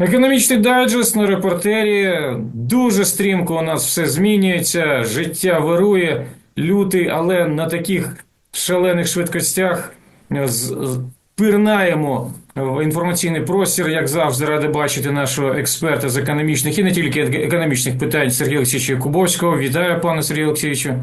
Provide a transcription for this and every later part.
Економічний дайджест на репортері. Дуже стрімко у нас все змінюється, життя вирує, лютий, але на таких шалених швидкостях е, пірнаємо в інформаційний простір, як завжди, ради бачити нашого експерта з економічних і не тільки економічних питань Сергія Олексійовича Кубовського. Вітаю, пане Сергію Олексійовичу.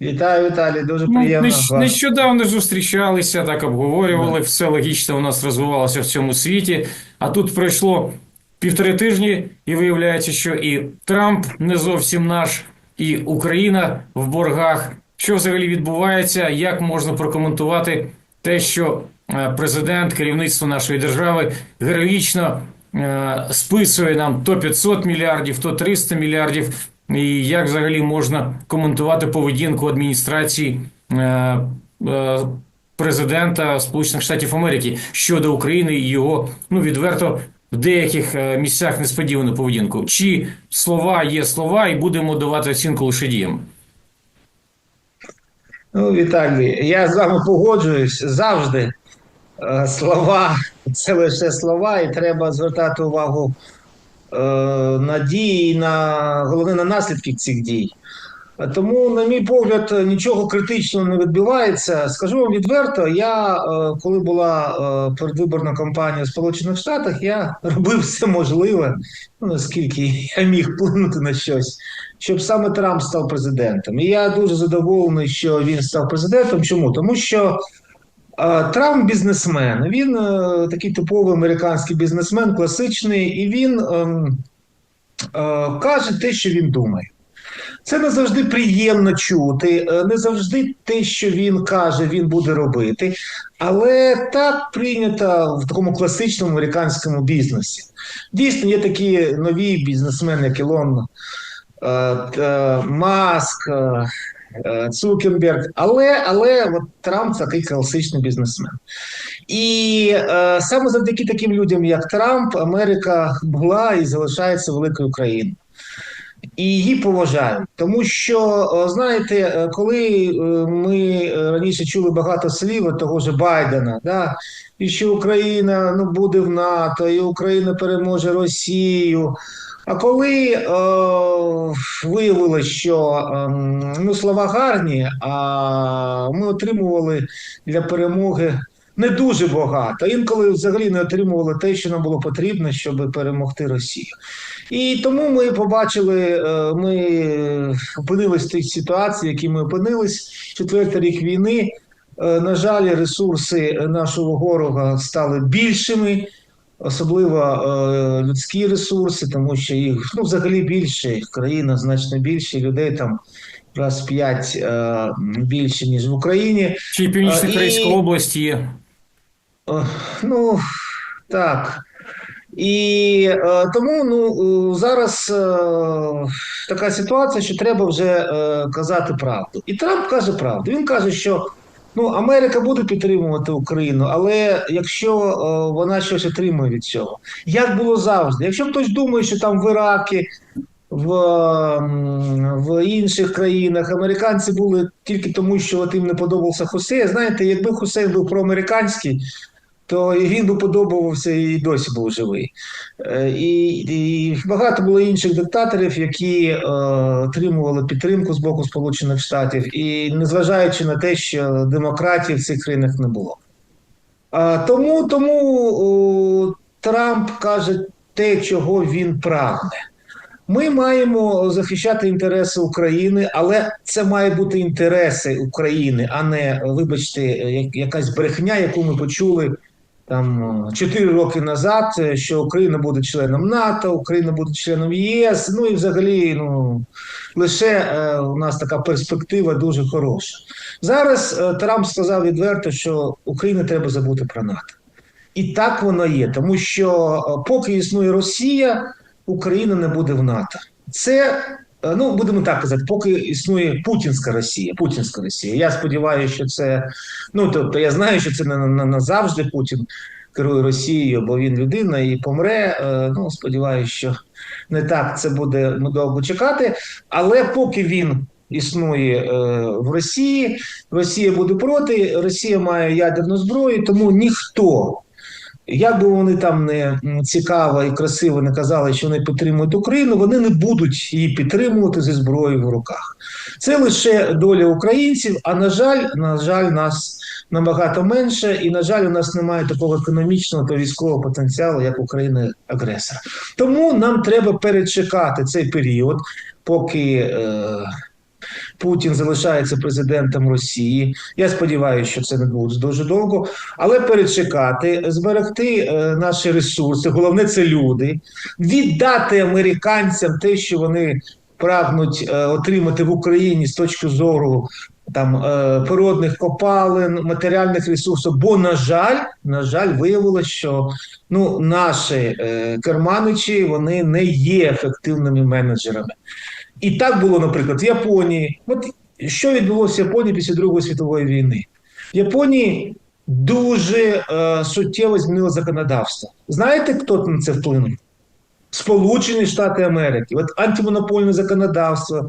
Вітаю, Віталій, дуже Ну, приємно. вас. нещодавно зустрічалися, так обговорювали, все логічно у нас розвивалося в цьому світі. А тут пройшло півтори тижні, і виявляється, що і Трамп не зовсім наш, і Україна в боргах. Що взагалі відбувається? Як можна прокоментувати те, що е, президент, керівництво нашої держави героїчно е, списує нам то 500 мільярдів, то 300 мільярдів. І як взагалі можна коментувати поведінку адміністрації е, е, президента Сполучених Штатів Америки щодо України і його ну відверто в деяких е, місцях несподівану поведінку? Чи слова є слова, і будемо давати оцінку лише діям? Ну, Віталій, я з вами погоджуюсь завжди. Слова це лише слова, і треба звертати увагу на дії, на головне на наслідки цих дій. Е, Тому, на мій погляд, нічого критичного не відбувається. Скажу вам відверто, я е, коли була е, передвиборна кампанія в Сполучених Штатах, я робив все можливе, ну наскільки я міг вплинути на щось, щоб саме Трамп став президентом. І я дуже задоволений, що він став президентом. Чому? Тому що е, Трамп бізнесмен. Він е, такий типовий американський бізнесмен, класичний, і він ем, е, каже те, що він думає. Це не завжди приємно чути, е, не завжди те, що він каже, він буде робити. Але так прийнято в такому класичному американському бізнесі. Дійсно, є такі нові бізнесмени, як Ілон Маск, Цукерберг. Але, але от Трамп такий класичний бізнесмен. І е, саме завдяки таким людям, як Трамп, Америка була і залишається великою країною. І її поважають, тому що е, знаєте, е, коли е, ми е, раніше чули багато слів того ж Байдена, да, і що Україна ну буде в НАТО, і Україна переможе Росію. А коли е, виявилося, що е, ну, слова гарні, а ми отримували для перемоги не дуже багато. Інколи взагалі не отримували те, що нам було потрібно, щоб перемогти Росію. І тому ми побачили, е, ми опинились в тій ситуації, в якій ми опинились. Четвертий рік війни. Е, На жаль, ресурси нашого ворога стали більшими, особливо е, людські ресурси, тому що їх ну, взагалі більше, країна значно більше, людей там раз п'ять е, більше, ніж в Україні. Чи Північна А, і- Корейська область є? Е, Ну так. І е, тому ну, е, зараз е, така ситуація, що треба вже е, казати правду. І Трамп каже правду. Він каже, що ну, Америка буде підтримувати Україну, але якщо е, вона щось отримує від цього, як було завжди. Якщо хтось думає, що там в Іракі, в, в інших країнах американці були тільки тому, що от їм не подобався Хусей. Знаєте, якби Хусей був проамериканський, то він би подобався і досі був живий. Е, І, і багато було інших диктаторів, які е, отримували підтримку з боку Сполучених Штатів, і незважаючи на те, що демократії в цих країнах не було. А, тому тому о, Трамп каже те, чого він прагне. Ми маємо захищати інтереси України, але це має бути інтереси України, а не, вибачте, якась брехня, яку ми почули там 4 роки назад, е, що Україна буде членом НАТО, Україна буде членом ЄС. Ну і взагалі, ну лише е, у нас така перспектива дуже хороша. Зараз е, Трамп сказав відверто, що Україні треба забути про НАТО. І так воно є, тому що е, поки існує Росія, Україна не буде в НАТО. Це е, ну будемо так казати, поки існує Путінська Росія. Путінська Росія. Я сподіваюся, що це ну тобто я знаю, що це не на- на- назавжди Путін керує Росією, бо він людина і помре. Е, Ну сподіваюся, що не так це буде ну, довго чекати. Але поки він існує е, в Росії, Росія буде проти, Росія має ядерну зброю, тому ніхто Як би вони там не цікаво і красиво не казали, що вони підтримують Україну, вони не будуть її підтримувати зі зброєю в руках. Це лише доля українців. А на жаль, на жаль, нас набагато менше, і на жаль, у нас немає такого економічного та військового потенціалу, як України агресора. Тому нам треба перечекати цей період, поки. Е- Путін залишається президентом Росії. Я сподіваюся, що це не буде дуже довго, але перечекати, зберегти е, наші ресурси. Головне це люди, віддати американцям те, що вони прагнуть е, отримати в Україні з точки зору там е, природних копалин, матеріальних ресурсів. Бо, на жаль, на жаль, виявилося, що ну, наші керманичі вони не є ефективними менеджерами. І так було, наприклад, в Японії. От що відбулося в Японії після Другої світової війни? В Японії дуже е, суттєво змінило законодавство. Знаєте, хто на це вплинув? Сполучені Штати Америки, от антимонопольне законодавство,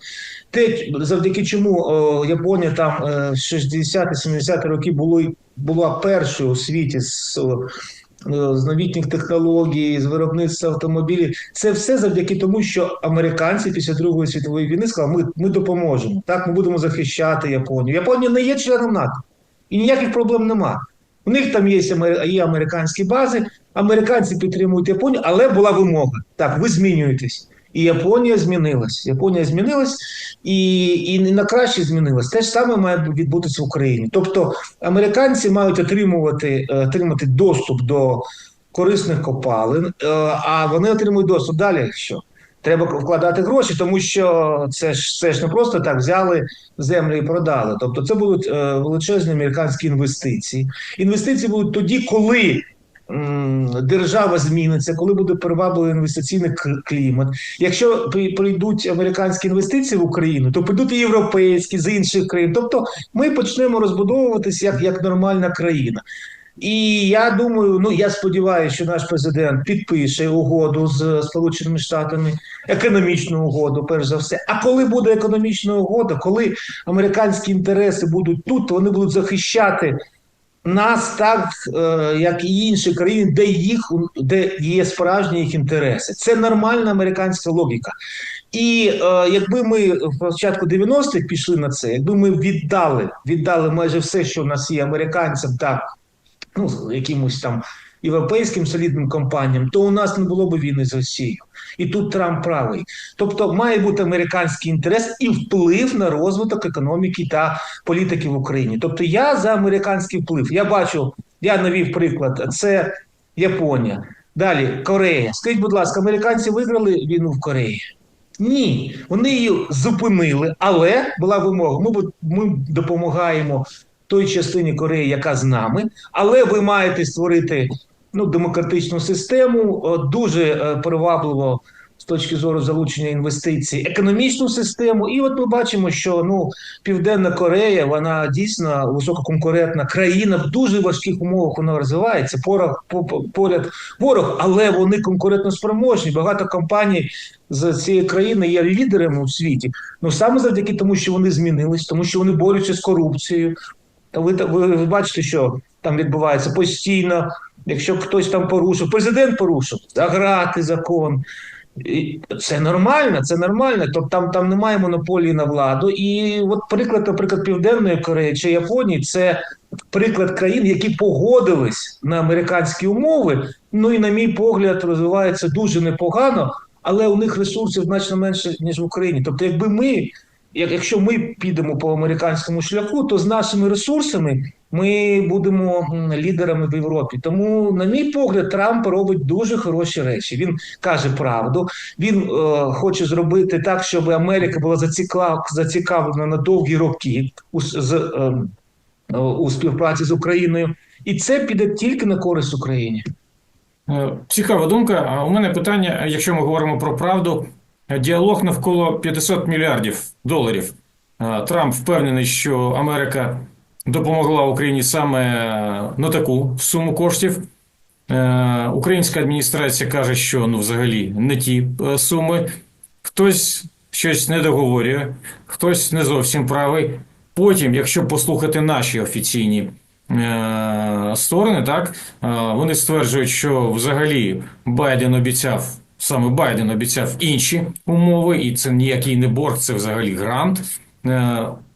те, завдяки чому о, Японія там е, 60-70 роки було, була першою у світі з, о, з новітніх технологій, з виробництва автомобілів. Це все завдяки тому, що американці після Другої світової війни сказали, ми, ми допоможемо. Так, ми будемо захищати Японію. Японія не є членом НАТО і ніяких проблем нема. У них там є, є американські бази, американці підтримують Японію, але була вимога. Так, ви змінюєтесь. І Японія змінилась. Японія змінилась і, і на краще змінилась. Те ж саме має відбутися в Україні. Тобто американці мають отримувати, е, отримати доступ до корисних копалин, е, а вони отримують доступ далі. Що? Треба вкладати гроші, тому що це ж це ж не просто так взяли землю і продали. Тобто, це будуть е, величезні американські інвестиції. Інвестиції будуть тоді, коли держава зміниться, коли буде привабливий інвестиційний клімат. Якщо при- прийдуть американські інвестиції в Україну, то прийдуть і європейські з інших країн. Тобто, ми почнемо розбудовуватися як, як нормальна країна. І я думаю, ну я сподіваюся, що наш президент підпише угоду з Сполученими Штатами, економічну угоду, перш за все. А коли буде економічна угода, коли американські інтереси будуть тут, то вони будуть захищати нас так, е, як і інші країни, де їх де є справжні їх інтереси. Це нормальна американська логіка. І е, якби ми в початку 90-х пішли на це, якби ми віддали, віддали майже все, що в нас є американцям, так ну якимось там європейським солідним компаніям, то у нас не було б війни з Росією. І тут Трамп правий. Тобто має бути американський інтерес і вплив на розвиток економіки та політики в Україні. Тобто я за американський вплив. Я бачу, я навів приклад, це Японія. Далі Корея. Скажіть, будь ласка, американці виграли війну в Кореї? Ні, вони її зупинили, але була вимога. Ми, ми допомагаємо той частині Кореї, яка з нами, але ви маєте створити ну, демократичну систему, дуже е, привабливо з точки зору залучення інвестицій, економічну систему. І от ми бачимо, що ну, Південна Корея, вона дійсно висококонкурентна країна в дуже важких умовах вона розвивається. Поряд, по- по- поряд ворог, але вони конкурентно спроможні. Багато компаній з цієї країни є лідерами у світі. Ну саме завдяки тому, що вони змінились, тому що вони борються з корупцією. Та ви, ви бачите, що там відбувається постійно. Якщо хтось там порушив, президент порушив, заграти закон. І це нормально, це нормально. Тобто там, там немає монополії на владу. І от приклад, наприклад, Південної Кореї чи Японії це приклад країн, які погодились на американські умови. Ну і, на мій погляд, розвиваються дуже непогано, але у них ресурсів значно менше, ніж в Україні. Тобто, якби ми, як, якщо ми підемо по американському шляху, то з нашими ресурсами ми будемо лідерами в Європі. Тому, на мій погляд, Трамп робить дуже хороші речі. Він каже правду. Він е, хоче зробити так, щоб Америка була зацікавлена на довгі роки у, з, е, е, у співпраці з Україною, і це піде тільки на користь Україні. Е, Цікава думка. У мене питання, якщо ми говоримо про правду, діалог навколо 500 мільярдів доларів. Е, Трамп впевнений, що Америка допомогла Україні саме е, на таку суму коштів. Е, Українська адміністрація каже, що ну взагалі не ті е, суми. Хтось щось не договорює, хтось не зовсім правий. Потім, якщо послухати наші офіційні сторони, так вони стверджують, що взагалі Байден обіцяв. Саме Байден обіцяв інші умови, і це ніякий не борг, це взагалі грант.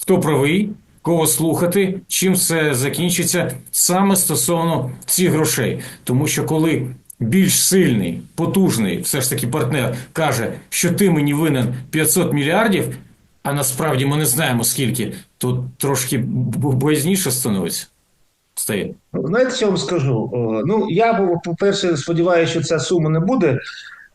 Хто правий, кого слухати, чим все закінчиться саме стосовно цих грошей. Тому що коли більш сильний, потужний, все ж таки партнер каже, що ти мені винен 500 мільярдів, а насправді ми не знаємо скільки, то трошки боязніше становиться. Стає. Знаєте, що я вам скажу? Ну, я, по-перше, сподіваюся, що ця сума не буде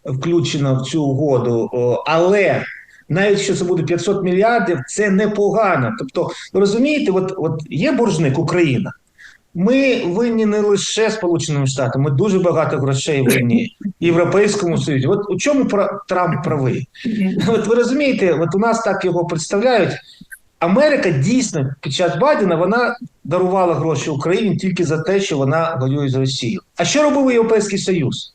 включена в цю угоду, але навіть якщо це буде 500 мільярдів, це непогано. Тобто, ви розумієте, от, от є боржник Україна. Ми винні не лише Сполученим Штатам, ми дуже багато грошей винні Європейському Союзі. От у чому Трамп правий? От ви розумієте, от у нас так його представляють. Америка дійсно під час Байдена вона дарувала гроші Україні тільки за те, що вона воює з Росією. А що робив Європейський Союз?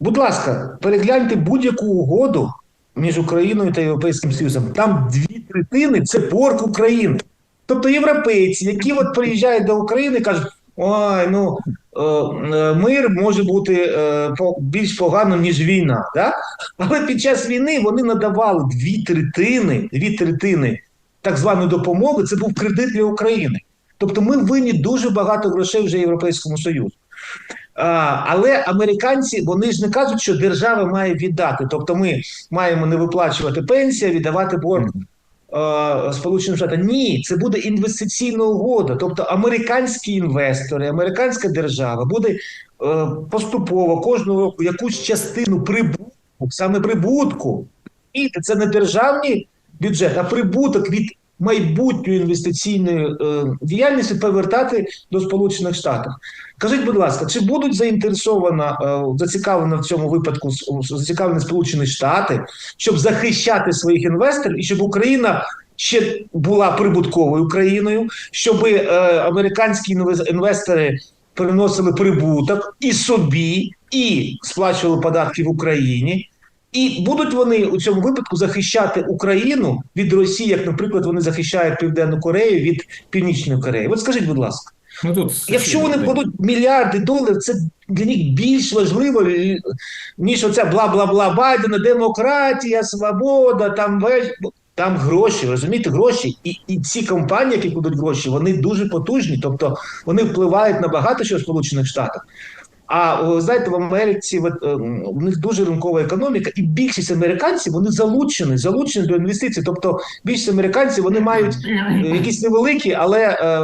Будь ласка, перегляньте будь-яку угоду між Україною та Європейським Союзом. Там дві третини це борг України. Тобто європейці, які от приїжджають до України, кажуть: ой, ну е, е, мир може бути е, більш поганим, ніж війна. Да? Але під час війни вони надавали дві третини, дві третини так званої допомоги. Це був кредит для України. Тобто ми винні дуже багато грошей вже Європейському Союзу. Але американці вони ж не кажуть, що держава має віддати. Тобто, ми маємо не виплачувати пенсію, віддавати борг Сполученим Штатам. Ні, це буде інвестиційна угода. Тобто, американські інвестори, американська держава буде е, поступово кожного року якусь частину прибутку, саме прибутку. І це не державний бюджет, а прибуток від майбутньої інвестиційної е, діяльності повертати до Сполучених Штатів. Кажіть, будь ласка, чи будуть заінтересована е, зацікавлена в цьому випадку зацікавлені Сполучені Штати, щоб захищати своїх інвесторів і щоб Україна ще була прибутковою країною, щоб е, американські інвес- інвестори приносили прибуток і собі, і сплачували податки в Україні. І будуть вони у цьому випадку захищати Україну від Росії, як, наприклад, вони захищають Південну Корею від Північної Кореї. От скажіть, будь ласка. Ну тут Якщо вони вкладуть мільярди доларів, це для них більш важливо, ніж оця бла-бла-бла Байдена, демократія, свобода, там весь. Там гроші, розумієте, гроші, і, і ці компанії, які кладуть гроші, вони дуже потужні, тобто вони впливають на багато що в Сполучених Штатах. А о, знаєте, в Америці в, е, них дуже ринкова економіка, і більшість американців вони залучені, залучені до інвестицій. Тобто більшість американців вони мають е, якісь невеликі, але е,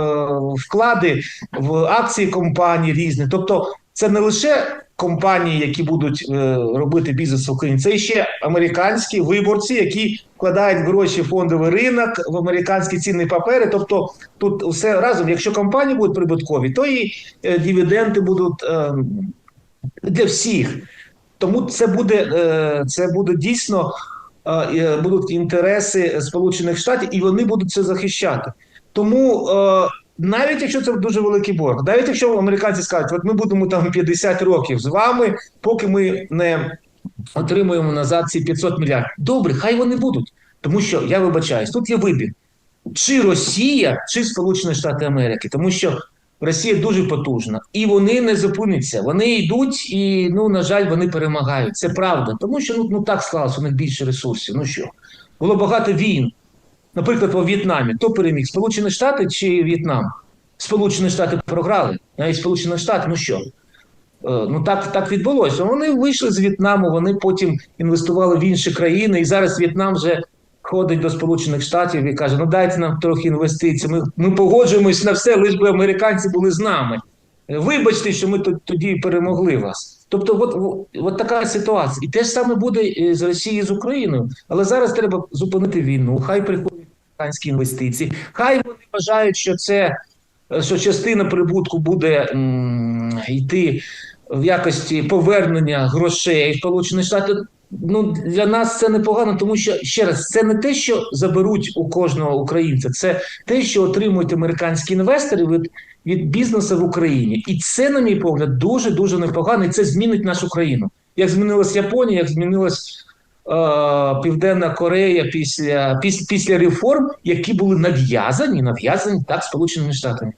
вклади в акції компаній різні. Тобто, це не лише компанії, які будуть е, робити бізнес в Україні, це ще американські виборці, які вкладають гроші в фондовий ринок, в американські цінні папери. Тобто, тут все разом. Якщо компанії будуть прибуткові, то і е, дивіденди будуть е, для всіх. Тому це буде, це буде дійсно будуть інтереси Сполучених Штатів, і вони будуть це захищати. Тому навіть якщо це дуже великий борг, навіть якщо американці скажуть, от ми будемо там 50 років з вами, поки ми не отримуємо назад ці 500 мільярдів. Добре, хай вони будуть. Тому що я вибачаюсь, тут є вибір: чи Росія, чи Сполучені Штати Америки, тому що Росія дуже потужна, і вони не зупиняться. Вони йдуть, і ну на жаль, вони перемагають. Це правда, тому що ну, ну так склалося, у них більше ресурсів. Ну що було багато війн. Наприклад, у В'єтнамі хто переміг? Сполучені Штати чи В'єтнам? Сполучені Штати програли, навіть Сполучені Штати, ну що? Е, Ну так, так відбулося. Вони вийшли з В'єтнаму, вони потім інвестували в інші країни, і зараз В'єтнам вже ходить до Сполучених Штатів і каже: ну дайте нам трохи інвестицій. Ми, ми погоджуємось на все, лише би американці були з нами. Е, Вибачте, що ми тоді перемогли вас. Тобто, от, от, така ситуація. І те ж саме буде е, з Росією з Україною. Але зараз треба зупинити війну. Хай приходять американські інвестиції. Хай вони вважають, що це що частина прибутку буде м, йти в якості повернення грошей в Сполучені Штати. Ну для нас це непогано, тому що ще раз це не те, що заберуть у кожного українця, це те, що отримують американські інвестори від, від бізнесу в Україні, і це, на мій погляд, дуже дуже непогано. І це змінить нашу країну. Як змінилась Японія, як змінилась Південна Корея після, після, після реформ, які були нав'язані, нав'язані так Сполученими Штатами.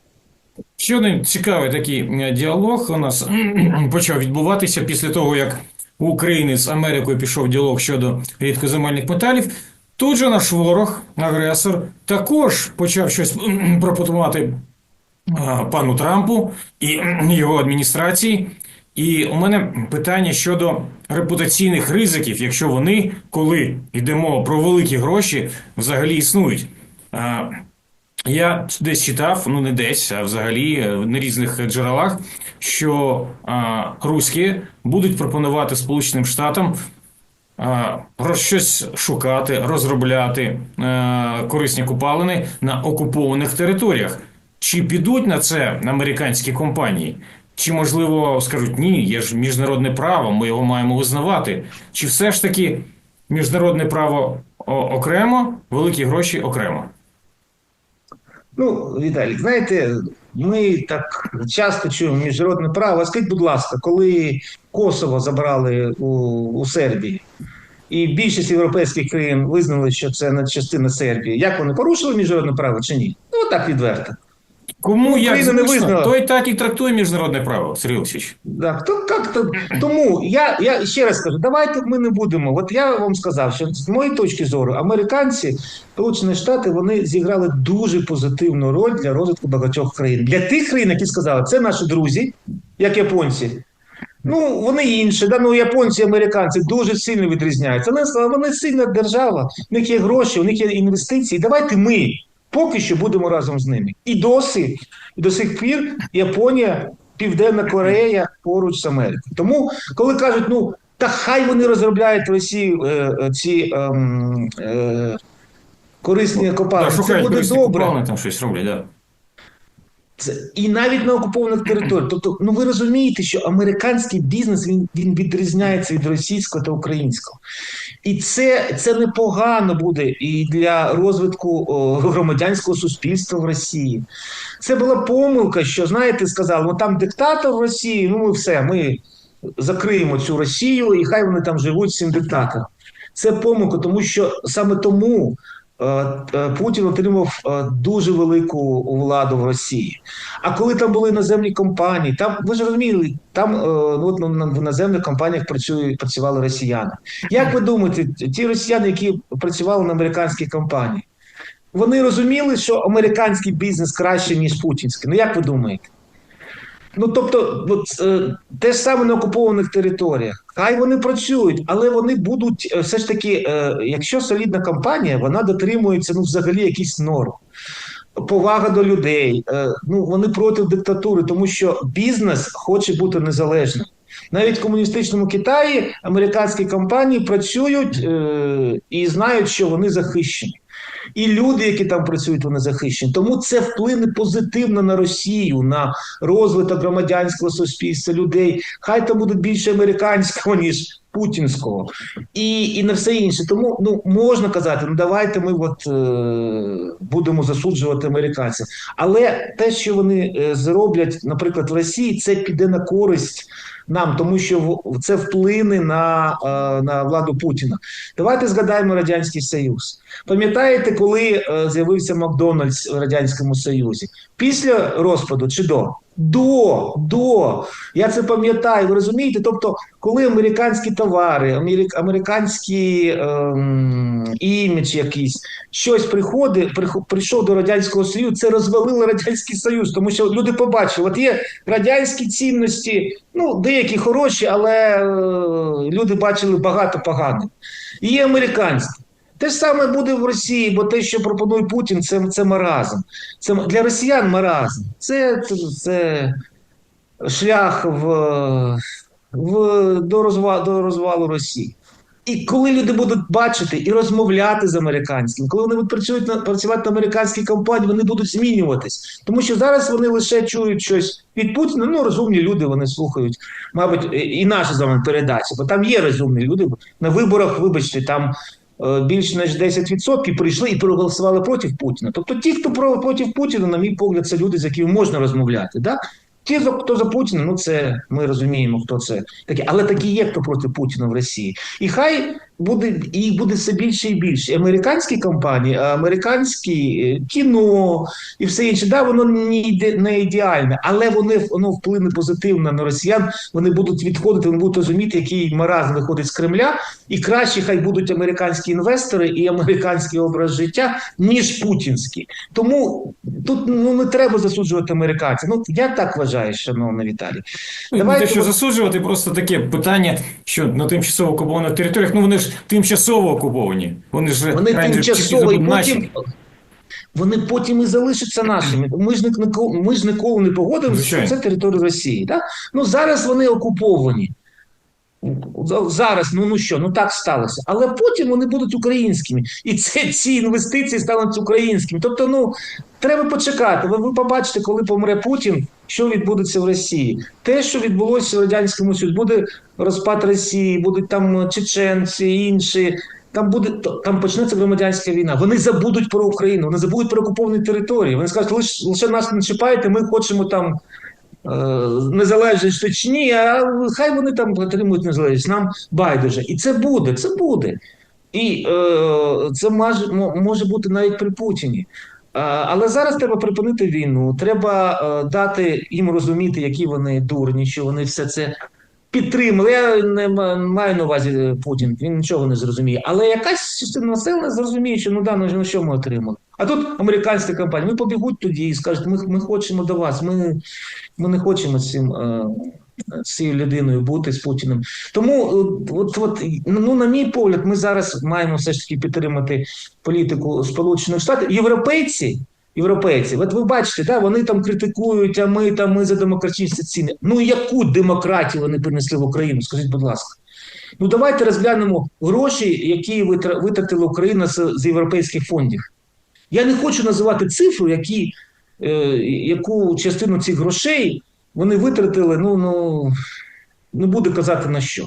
Ще один цікавий такий е, діалог у нас почав відбуватися після того, як у України з Америкою пішов діалог щодо рідкоземельних металів. Тут же наш ворог, агресор, також почав щось пропонувати пану Трампу і його адміністрації. І у мене питання щодо репутаційних ризиків, якщо вони, коли йдемо про великі гроші, взагалі існують. Я десь читав, ну не десь, а взагалі е, на різних джерелах, що руські будуть пропонувати Сполученим Штатам а, роз- щось шукати, розробляти корисні купалини на окупованих територіях. Чи підуть на це американські компанії? Чи можливо скажуть ні, є ж міжнародне право, ми його маємо визнавати? Чи все ж таки міжнародне право окремо, великі гроші окремо? Ну, Віталій, знаєте, ми так часто чуємо міжнародне право. Скажіть, будь ласка, коли Косово забрали у, у Сербії, і більшість європейських країн визнали, що це частина Сербії, як вони порушили міжнародне право чи ні? Ну, так відверто. Кому як Україна не визнала. той так і трактує міжнародне право, Сергій Олексійович. Да, хто як то тому я, я ще раз кажу, давайте ми не будемо. От я вам сказав, що з моєї точки зору, американці, Сполучені Штати, вони зіграли дуже позитивну роль для розвитку багатьох країн. Для тих країн, які сказали, це наші друзі, як японці. Ну, вони інші, да, ну японці американці дуже сильно відрізняються. Вони вони сильна держава, в них є гроші, у них є інвестиції. Давайте ми поки що будемо разом з ними. І досі, і до сих пір Японія, Південна Корея поруч з Америкою. Тому, коли кажуть, ну та хай вони розробляють в Росії е, е, ці е, е, корисні копалини, Да, це буде добре. там щось роблять, да. Це і навіть на окупованих територіях. Тобто, ну ви розумієте, що американський бізнес він, він відрізняється від російського та українського, і це, це непогано буде і для розвитку о, громадянського суспільства в Росії. Це була помилка, що знаєте, сказали, ну там диктатор в Росії, ну ми все, ми закриємо цю Росію, і хай вони там живуть цим диктатором. Це помилка, тому що саме тому. Е, е, Путін отримав е, дуже велику владу в Росії. А коли там були іноземні компанії, там ви ж розуміли, там ну, ну, в іноземних компаніях працюють, працювали росіяни. Як ви думаєте, ті росіяни, які працювали на американській компанії, вони розуміли, що американський бізнес краще, ніж путінський? Ну як ви думаєте? Ну тобто, от, те ж саме на окупованих територіях. Хай вони працюють, але вони будуть е, все ж таки, е, якщо солідна компанія, вона дотримується ну, взагалі якісь норм. Повага до людей. Е, ну вони проти диктатури, тому що бізнес хоче бути незалежним. Навіть в комуністичному Китаї американські компанії працюють і знають, що вони захищені. І люди, які там працюють, вони захищені. Тому це вплине позитивно на Росію, на розвиток громадянського суспільства людей. Хай там буде більше американського, ніж путінського, і, і на все інше. Тому ну можна казати, ну давайте ми от е, будемо засуджувати американців. Але те, що вони е, зроблять, наприклад, в Росії, це піде на користь. Нам, тому що це вплине на, е, на владу Путіна. Давайте згадаємо Радянський Союз. Пам'ятаєте, коли е, з'явився Макдональдс в Радянському Союзі? Після розпаду чи до? До, до. Я це пам'ятаю, ви розумієте? Тобто, коли американські товари, америк, американський ем, імідж якийсь, щось приходить, прихо- прийшов до Радянського Союзу, це розвалило Радянський Союз, тому що люди побачили, от є радянські цінності, ну, деякі хороші, але е, люди бачили багато поганих. І є американські. Те ж саме буде в Росії, бо те, що пропонує Путін, це, це маразм. Це для росіян маразм. Це, це, шлях в, в, до, розва, до розвалу Росії. І коли люди будуть бачити і розмовляти з американським, коли вони будуть працювати на працювати на американській компанії, вони будуть змінюватись. Тому що зараз вони лише чують щось від Путіна. Ну розумні люди вони слухають, мабуть, і- наші з вами передачі, бо там є розумні люди. На виборах, вибачте, там більш ніж 10% прийшли і проголосували проти Путіна. Тобто, ті, хто про- проти Путіна, на мій погляд, це люди, з якими можна розмовляти. Да? Ті, хто за Путіна, ну це ми розуміємо, хто це такі, але такі є, хто проти Путіна в Росії. І хай буде їх буде все більше і більше. І Американські компанії, американські е, кіно і все інше. Да, воно не, іде, не ідеальне, але вони воно вплине позитивно на росіян. Вони будуть відходити, вони будуть розуміти, який маразм виходить з Кремля, і краще хай будуть американські інвестори і американський образ життя, ніж путінський. Тому тут ну не треба засуджувати американців. Ну я так вважаю, шановна Віталій. Ну, Давайте те, що засуджувати, просто таке питання, що на тимчасово окупованих територіях, ну вони ж тимчасово окуповані. Вони ж Вони тимчасово і потім. Вони потім і залишаться нашими. Ми ж ніколи, ми ж ніколи не погодимося, що це територія Росії. Так? Ну зараз вони окуповані. Зараз, ну ну що, ну так сталося. Але потім вони будуть українськими. І це ці інвестиції стануть українськими. Тобто, ну треба почекати. Ви, ви побачите, коли помре Путін, що відбудеться в Росії. Те, що відбулося в радянському Союзі, буде розпад Росії, будуть там чеченці, інші. Там буде там почнеться громадянська війна. Вони забудуть про Україну, вони забудуть про окуповані території. Вони скажуть, лише, лише нас не чіпайте, ми хочемо там незалежність Чечні, а хай вони там отримують незалежність. Нам байдуже. І це буде, це буде. І е, це може, може бути навіть при Путіні. Е, Але зараз треба припинити війну. Треба е, дати їм розуміти, які вони дурні, що вони все це підтримали. Я не маю на увазі е, Путін, він нічого не зрозуміє. Але якась частина населення зрозуміє, що ну да, ну що ми отримали. А тут американська компанія, ми побігуть тоді і скажуть, ми, ми хочемо до вас. Ми, ми не хочемо з цим. е, з цією людиною бути з Путіним. Тому, е, от, от, ну, на мій погляд, ми зараз маємо все ж таки підтримати політику Сполучених Штатів. Європейці, європейці, от ви бачите, да, вони там критикують, а ми там ми за демократичні ціни. Ну яку демократію вони принесли в Україну? Скажіть, будь ласка. Ну давайте розглянемо гроші, які витра- витратила Україна з, з європейських фондів. Я не хочу називати цифру, які, е, яку частину цих грошей вони витратили, ну, ну не буду казати на що.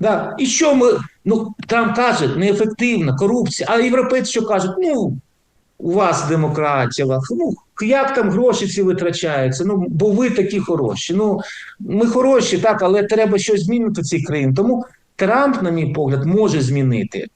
Да. І що ми, ну там кажуть, неефективна, корупція, а європейці що кажуть, ну, у вас демократія, ну, як там гроші ці витрачаються, ну, бо ви такі хороші. Ну, ми хороші, так, але треба щось змінити в цій країні. Тому Трамп, на мій погляд, може змінити.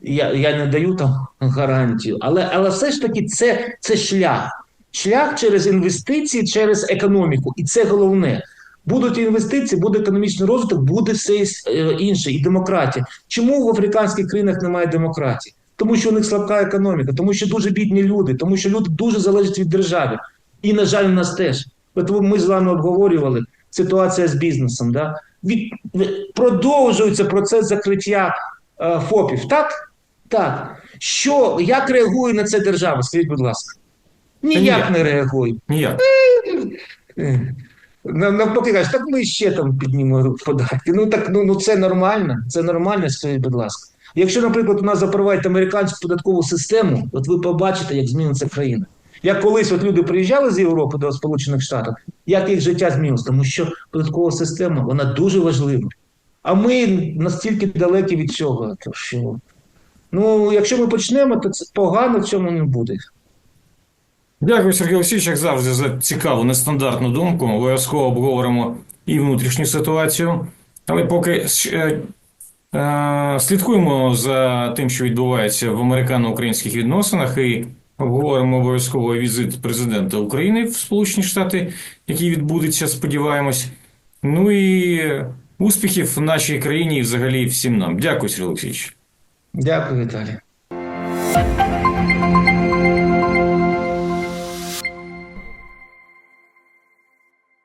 Я, я не даю там гарантію, але, але все ж таки це, це шлях. Шлях через інвестиції, через економіку. І це головне. Будуть інвестиції, буде економічний розвиток, буде все е, інше, і демократія. Чому в африканських країнах немає демократії? Тому що у них слабка економіка, тому що дуже бідні люди, тому що люди дуже залежать від держави. І, на жаль, у нас теж. От ми з вами обговорювали ситуація з бізнесом. Да? Від- продовжується процес закриття е, ФОПів. Так? Так. Що, як реагує на це держава? Скажіть, будь ласка. Ніяк ніяк. не реагує. Ніяк. Е, нав- Навпаки кажуть, так ми ще там піднімемо податки. Ну так ну, ну це нормально. Це нормально, скажіть, будь ласка. Якщо, наприклад, у нас запровадять американську податкову систему, от ви побачите, як зміниться країна. Як колись от люди приїжджали з Європи до Сполучених Штатів, як їх життя змінилося, тому що податкова система вона дуже важлива. А ми настільки далекі від цього, то що ну, якщо ми почнемо, то це погано в цьому не буде. Дякую, Сергій Олексійович, як завжди, за цікаву нестандартну думку. Обов'язково обговоримо і внутрішню ситуацію. Але поки е, е, слідкуємо за тим, що відбувається в американо-українських відносинах, і обговоримо обов'язково візит президента України в Сполучені Штати, який відбудеться, сподіваємось. Ну і успіхів нашій країні і взагалі всім нам. Дякую, Сергій Олексійович. Дякую, Віталій.